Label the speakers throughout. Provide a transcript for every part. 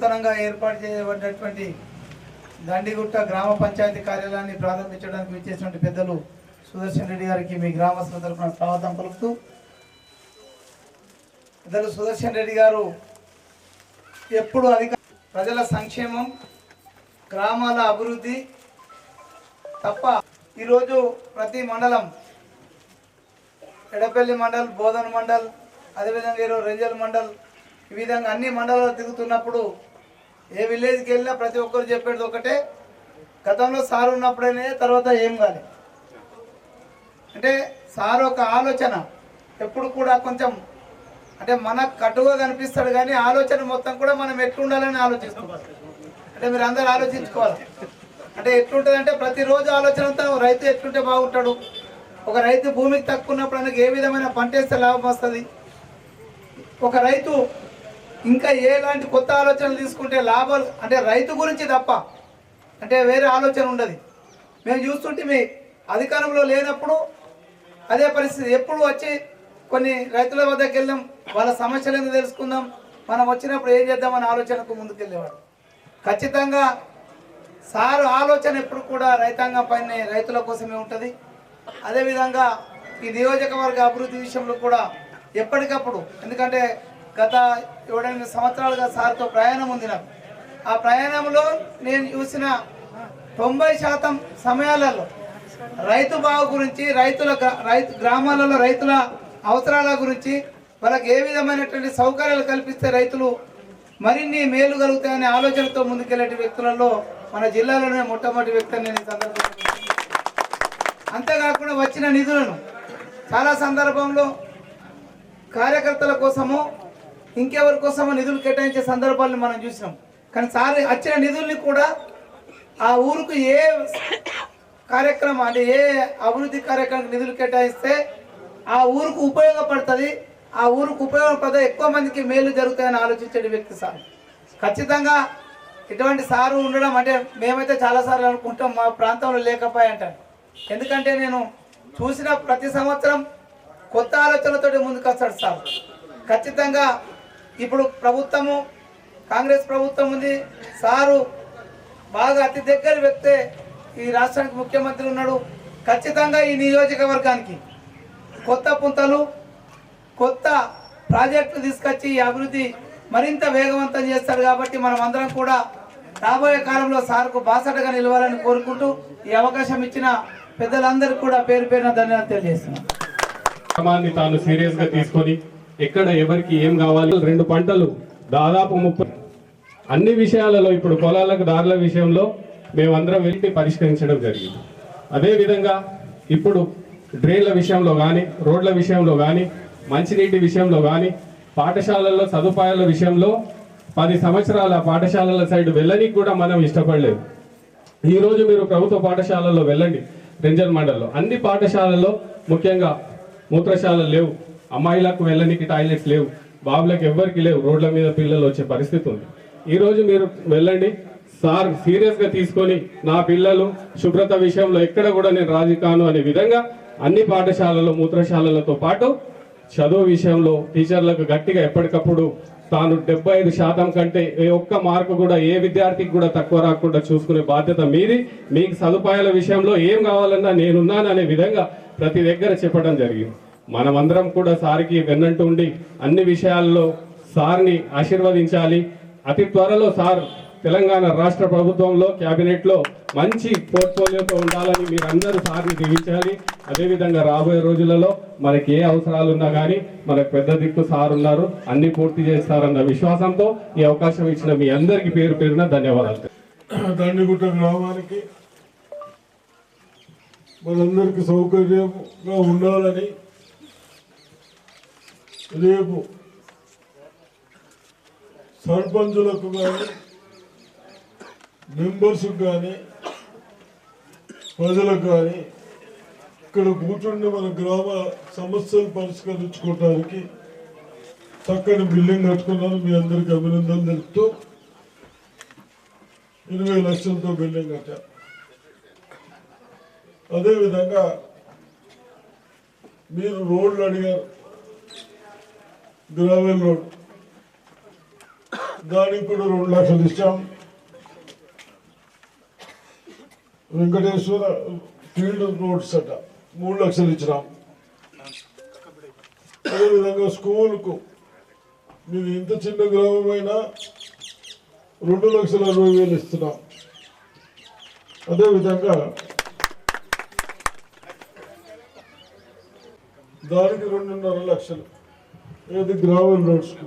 Speaker 1: నూతనంగా ఏర్పాటు చేయబడినటువంటి దండిగుట్ట గ్రామ పంచాయతీ కార్యాలయాన్ని ప్రారంభించడానికి విచ్చేసినటువంటి పెద్దలు సుదర్శన్ రెడ్డి గారికి మీ గ్రామస్తుల తరఫున స్వాగతం పలుకుతూ పెద్దలు సుదర్శన్ రెడ్డి గారు ఎప్పుడు అధిక ప్రజల సంక్షేమం గ్రామాల అభివృద్ధి తప్ప ఈరోజు ప్రతి మండలం ఎడపల్లి మండల్ బోధన్ మండల్ అదేవిధంగా ఈరోజు రెంజల్ మండల్ ఈ విధంగా అన్ని మండలాలు తిరుగుతున్నప్పుడు ఏ విలేజ్కి వెళ్ళినా ప్రతి ఒక్కరు చెప్పేది ఒకటే గతంలో సార్ ఉన్నప్పుడైనా తర్వాత ఏం కాలే. అంటే సార్ ఒక ఆలోచన ఎప్పుడు కూడా కొంచెం అంటే మనకు కటుగా కనిపిస్తాడు కానీ ఆలోచన మొత్తం కూడా మనం ఎట్లుండాలని ఆలోచిస్తాం. అంటే మీరు అందరు ఆలోచించుకోవాలి. అంటే ఎట్లుంటుంది అంటే ప్రతిరోజు ఆలోచనతో రైతు ఎట్లుంటే బాగుంటాడు. ఒక రైతు భూమికి తక్కువ ఉన్నప్పుడు ఆయనకు ఏ విధమైన పంట వేస్తే లాభం వస్తుంది? ఒక రైతు ఇంకా ఏలాంటి కొత్త ఆలోచనలు తీసుకుంటే లాభాలు అంటే రైతు గురించి తప్ప అంటే వేరే ఆలోచన ఉండదు. మేము చూస్తుంటే మీ అధికారంలో లేనప్పుడు అదే పరిస్థితి. ఎప్పుడు వచ్చి కొన్ని రైతుల వద్దకు వెళ్ళాం వాళ్ళ సమస్యలు ఎందుకు తెలుసుకుందాం మనం వచ్చినప్పుడు ఏం చేద్దామని ఆలోచనకు ముందుకెళ్ళేవాడు. ఖచ్చితంగా సారు ఆలోచన ఎప్పుడు కూడా రైతాంగం పైన రైతుల కోసమే ఉంటుంది. అదేవిధంగా ఈ నియోజకవర్గ అభివృద్ధి విషయంలో కూడా ఎప్పటికప్పుడు ఎందుకంటే గత ఏడెనిమిది సంవత్సరాలుగా సార్తో ప్రయాణం ఉంది నాకు. ఆ ప్రయాణంలో నేను చూసిన తొంభై శాతం సమయాలలో రైతు బాగు గురించి రైతుల గ్రా- రైతు గ్రామాలలో రైతుల అవసరాల గురించి వాళ్ళకి ఏ విధమైనటువంటి సౌకర్యాలు కల్పిస్తే రైతులు మరిన్ని మేలు కలుగుతాయనే ఆలోచనతో ముందుకెళ్ళే వ్యక్తులలో మన జిల్లాలోనే మొట్టమొదటి వ్యక్తి నేను సందర్భంగా అంతేకాకుండా వచ్చిన నిధులను చాలా సందర్భంలో కార్యకర్తల కోసము ఇంకెవరి కోసమో నిధులు కేటాయించే సందర్భాలను మనం చూసినాం. కానీ సార్ వచ్చిన నిధుల్ని కూడా ఆ ఊరుకు ఏ కార్యక్రమం అంటే ఏ అభివృద్ధి కార్యక్రమానికి నిధులు కేటాయిస్తే ఆ ఊరుకు ఉపయోగపడుతుంది. ఆ ఊరుకు ఉపయోగపడే ఎక్కువ మందికి మేలు జరుగుతాయని ఆలోచించే వ్యక్తి సార్. ఖచ్చితంగా ఇటువంటి సారు ఉండడం అంటే మేమైతే చాలాసార్లు అనుకుంటాం మా ప్రాంతంలో లేకపోయాంటాను ఎందుకంటే నేను చూసిన ప్రతి సంవత్సరం కొత్త ఆలోచనలతోటి ముందుకు వస్తాడు సార్. ఖచ్చితంగా ఇప్పుడు ప్రభుత్వము కాంగ్రెస్ ప్రభుత్వం ఉంది. సారు బాగా అతి దగ్గర వ్యక్తే ఈ రాష్ట్రానికి ముఖ్యమంత్రి ఉన్నాడు. ఖచ్చితంగా ఈ నియోజకవర్గానికి కొత్త పుంతలు కొత్త ప్రాజెక్టులు తీసుకొచ్చి ఈ అభివృద్ధి మరింత వేగవంతం చేస్తారు కాబట్టి మనం అందరం కూడా రాబోయే కాలంలో సార్కు బాసటగా నిలవాలని కోరుకుంటూ ఈ అవకాశం ఇచ్చిన పెద్దలందరికీ కూడా పేరు పేరున ధన్యవాదాలు తెలియజేస్తున్నాను
Speaker 2: తాను సీరియస్గా తీసుకొని ఎక్కడ ఎవరికి ఏం కావాలి? రెండు పంటలు దాదాపు ముప్పై అన్ని విషయాలలో ఇప్పుడు పొలాలకు దారుల విషయంలో మేమందరం వెళ్ళి పరిష్కరించడం జరిగింది. అదేవిధంగా ఇప్పుడు డ్రైన్ల విషయంలో కానీ రోడ్ల విషయంలో కానీ మంచినీటి విషయంలో కానీ పాఠశాలల్లో సదుపాయాల విషయంలో పది సంవత్సరాల పాఠశాలల సైడ్ వెళ్ళనికి కూడా మనం ఇష్టపడలేదు. ఈరోజు మీరు ప్రభుత్వ పాఠశాలల్లో వెళ్ళండి రెంజల్ మండల్లో. అన్ని పాఠశాలల్లో ముఖ్యంగా మూత్రశాలలు లేవు. అమ్మాయిలకు వెళ్ళనికి టాయిలెట్స్ లేవు బాబులకు ఎవ్వరికి లేవు రోడ్ల మీద పిల్లలు వచ్చే పరిస్థితి ఉంది. ఈరోజు మీరు వెళ్ళండి సార్ సీరియస్గా తీసుకొని నా పిల్లలు శుభ్రత విషయంలో ఎక్కడ కూడా నేను రాజీ కాను అనే విధంగా అన్ని పాఠశాలలో మూత్రశాలలతో పాటు చదువు విషయంలో టీచర్లకు గట్టిగా ఎప్పటికప్పుడు తాను డెబ్బై ఐదు శాతం కంటే ఏ ఒక్క మార్కు కూడా ఏ విద్యార్థికి కూడా తక్కువ రాకుండా చూసుకునే బాధ్యత మీది. మీకు సదుపాయాల విషయంలో ఏం కావాలన్నా నేనున్నాననే విధంగా ప్రతి దగ్గర చెప్పడం జరిగింది. మనమందరం కూడా సార్కి వెన్నంటూ ఉండి అన్ని విషయాల్లో సార్ని ఆశీర్వదించాలి. అతి త్వరలో సార్ తెలంగాణ రాష్ట్ర ప్రభుత్వంలో క్యాబినెట్లో మంచి పోర్ట్ఫోలియోతో ఉండాలని మీరందరూ సార్ని దీవించాలి. అదేవిధంగా రాబోయే రోజులలో మనకి ఏ అవసరాలు ఉన్నా కానీ మనకు పెద్ద దిక్కు సార్ ఉన్నారు. అన్ని పూర్తి చేస్తారన్న విశ్వాసంతో ఈ అవకాశం ఇచ్చిన మీ అందరికీ పేరు పేరున ధన్యవాదాలు.
Speaker 3: దండిగుట్ట గ్రామానికి మనందరికీ సౌకర్యంగా ఉండాలని రేపు సర్పంచులకు కానీ మెంబర్స్కి కానీ ప్రజలకు కానీ ఇక్కడ కూర్చుండి మన గ్రామ సమస్యలు పరిష్కరించుకోవడానికి చక్కని బిల్డింగ్ కట్టుకున్నాను. మీ అందరికి అభినందనలు తెలుపుతూ ఇరవై లక్షలతో బిల్డింగ్ కట్టారు అదేవిధంగా మీరు రోడ్లు అడిగారు. గ్రావెల్ రోడ్ దానికి కూడా రెండు లక్షలు ఇచ్చాం. వెంకటేశ్వర ఫీల్డ్ రోడ్స్ అట మూడు లక్షలు ఇచ్చినాం. అదేవిధంగా స్కూల్కు మీది ఇంత చిన్న గ్రామమైనా రెండు లక్షల అరవై వేలు ఇస్తున్నాం. అదేవిధంగా దానికి రెండున్నర లక్షలు. ఏది గ్రావెల్ రోడ్స్కు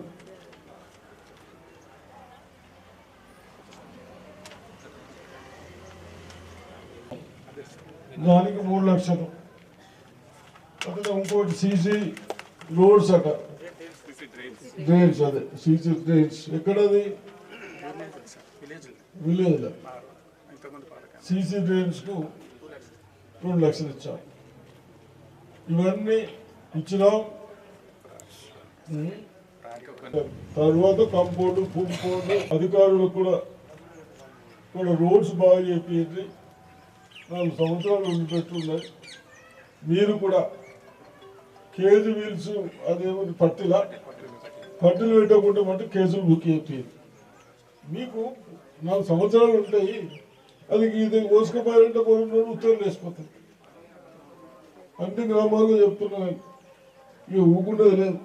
Speaker 3: దానికి మూడు లక్షలు అక్కడ ఇంకోటి సీసీ రోడ్స్ అట డ్రైన్స్ అదే సీసీ డ్రైన్స్ ఎక్కడది విలేజ్ సీసీ డ్రైన్స్కు రెండు లక్షలు ఇచ్చాం ఇవన్నీ ఇచ్చినాం తర్వాత కంపౌండ్ పుంపౌండ్ అధికారులకు కూడా కూడా రోడ్స్ బాగా చేపించి నాలుగు సంవత్సరాలు ఉండిపెట్టున్నాయి. మీరు కూడా కేజీ వీల్స్ అదేమో పట్టిలా? పట్టిలు పెట్టకుండా మటు కేసులు బుక్ చేయించారు మీకు నాలుగు సంవత్సరాలు ఉంటాయి. అది ఇది కోసుకుపోయారంటే కొన్ని రోజులు ఉత్తర్వులు వేసిపోతాయి అన్ని గ్రామాల్లో చెప్తున్నాను. ఇక ఊకుండేది లేదు.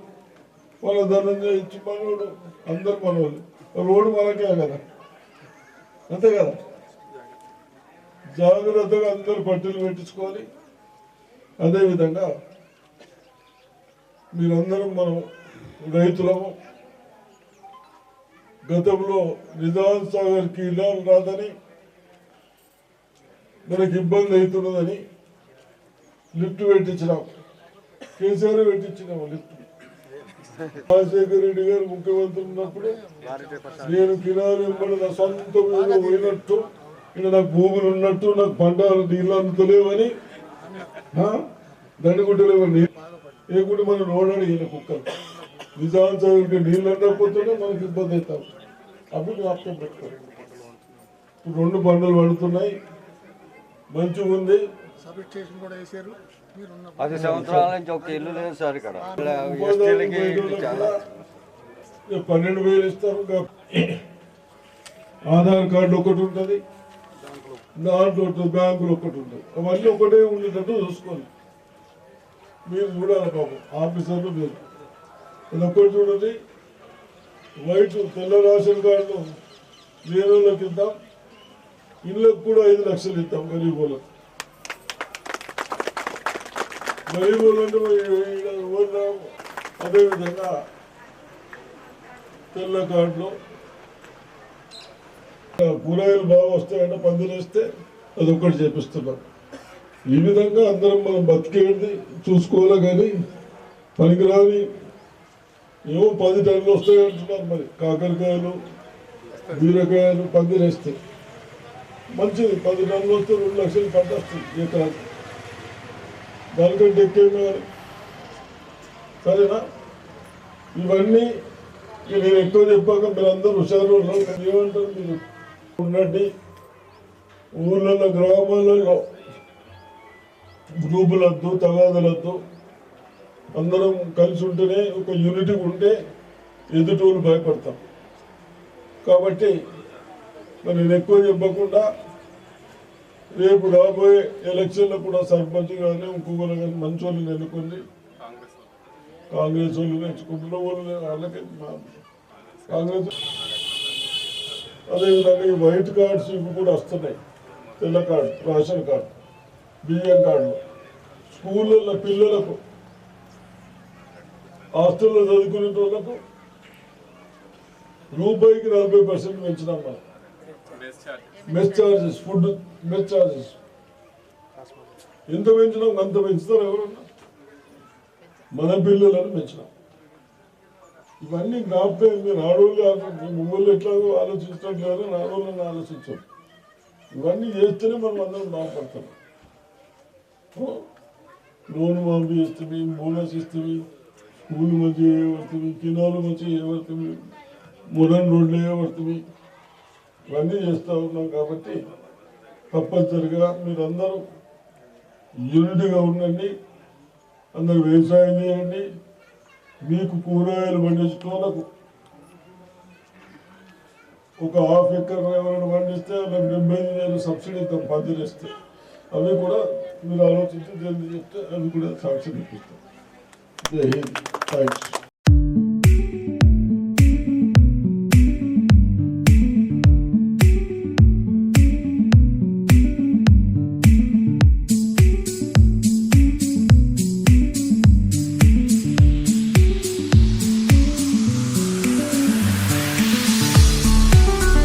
Speaker 3: వాళ్ళ ధనంజయ ఇచ్చి మనోడు అందరు మనోళ్ళు. రోడ్డు మనకే కదా. అంతే కదా. జాగ్రత్తగా అందరు పట్టులు పెట్టించుకోవాలి అదేవిధంగా మీరందరం మనం రైతులము. గతంలో నిజాం సాగర్కి ఇలా రాదని మనకి ఇబ్బంది అవుతున్నదని లిఫ్ట్ పెట్టించినాం. కేసీఆర్ పెట్టించినాము లిఫ్ట్. రాజశేఖర రెడ్డి గారు ముఖ్యమంత్రి ఉన్నప్పుడు నేను కిరాలు వెంబడి నా సొంత పోయినట్టు ఇక్కడ నాకు భూములు ఉన్నట్టు నాకు పంటలు నీళ్ళు అందుతలేవని దండగుట్టలేవని. కూడా మనం రోడ్ ఈయన కుక్కలు. నిజాం నీళ్ళు అందకపోతేనే మనకి ఇబ్బంది అవుతాం. అప్పుడు జ్ఞాపకం పెట్టుకోండి. రెండు పంటలు పడుతున్నాయి. మంచిగా ఉంది సజెస్ట్ కూడా వేసారు.
Speaker 4: పది సంవత్సరాల నుంచి ఒక ఇల్లు లేదు సార్ ఇక్కడ. ఎస్టీలకి చాలా
Speaker 3: పన్నెండు వేలు ఇస్తారు ఆధార్ కార్డు ఒకటి ఉంటుంది దాంట్లో ఉంటుంది, బ్యాంకులో ఒకటి ఉంటుంది. అవన్నీ ఒకటే ఉండేటట్టు చూసుకోండి. మీరు చూడాలి బాబు ఆఫీసర్లు మీరు. ఇది ఒక్కటి చూడండి. వైట్ తెల్ల రేషన్ కార్డు లేని వాళ్ళకి ఇద్దాం. ఇళ్ళకు కూడా ఐదు లక్షలు ఇద్దాం గరీబ్ వాళ్ళకి. గరీబ్ వాళ్ళు అదేవిధంగా తెల్ల కార్డులో కూరగాయలు బాగా వస్తాయంటే పందిరేస్తే అది ఒక్కటి చేపిస్తున్నాం ఈ విధంగా అందరం మనం బతికేది చూసుకోవాలి కానీ పనికిరాని ఏమో పది టన్నులు వస్తాయి అంటున్నారు మరి. కాకరకాయలు బీరకాయలు పందిరేస్తే. మంచిది పది టన్నులు వస్తే రెండు లక్షలు పంట వస్తుంది ఎకరానికి దానికంటే ఎక్కువ సరేనా? ఇవన్నీ ఇక నేను ఎక్కువ చెప్పాక మీరు అందరూ హుషారు ఏమంటారు మీరు? ఉండండి. ఊర్లలో గ్రామాలలో గ్రూపులద్దు తగాదలద్దు. అందరం కలిసి ఉంటేనే ఒక యూనిటీ ఉంటే ఎదుటోళ్ళు భయపడతాం కాబట్టి మరి నేను ఎక్కువ చెప్పకుండా రేపు రాబోయే ఎలక్షన్లో కూడా సర్పంచ్ కానీ ఇంకొకరు కానీ మంచి వాళ్ళని ఎన్నుకోండి. కాంగ్రెస్ వాళ్ళు. ఎంచుకుంటున్న వాళ్ళు వాళ్ళకి కాంగ్రెస్ అదేవిధంగా ఈ వైట్ కార్డ్స్ ఇవి కూడా వస్తున్నాయి. తెల్ల కార్డు రేషన్ కార్డు బియ్యం కార్డు. స్కూళ్ళల్లో పిల్లలకు హాస్టల్లో చదువుకునే వాళ్ళకు రూపాయికి నలభై పర్సెంట్ పెంచినాం మనం. Mess charges food mess charges ఎంత పెంచినాం అంత పెంచుతారు ఎవరన్నా? మన పిల్లలను పెంచినాం. ఇవన్నీ జ్ఞాపకం మీరు ఆడవాళ్ళు ఆలోచించి ఎట్లాగో ఆలోచించట్లేదు అని ఆడవాళ్ళని ఆలోచించాం. ఇవన్నీ చేస్తేనే మనం అందరం బాగుపడతాం లోన్ మాఫీ ఇస్తుంది బోనస్ ఇస్తుంది స్కూల్ మంచిగా చేయబడుతుంది కినాలు మంచిగా చేయబడుతుంది మోడర్న్ రోడ్లు వేయబడుతుంది ఇవన్నీ చేస్తూ ఉన్నాం కాబట్టి తప్పనిసరిగా మీరందరూ యూనిట్గా ఉండండి అందరు వ్యవసాయం చేయండి మీకు కూరగాయలు పండించుకోవడానికి ఒక హాఫ్ ఎకర్ ఎవరైనా పండిస్తే వాళ్ళకి డెబ్బై ఐదు వేలు సబ్సిడీ ఇస్తాం పద్దెలు ఇస్తే అవి కూడా మీరు ఆలోచించి జల్దీ చెప్తే అవి కూడా సబ్సిడీ ఇప్పిస్తాం జై హింద్. థ్యాంక్స్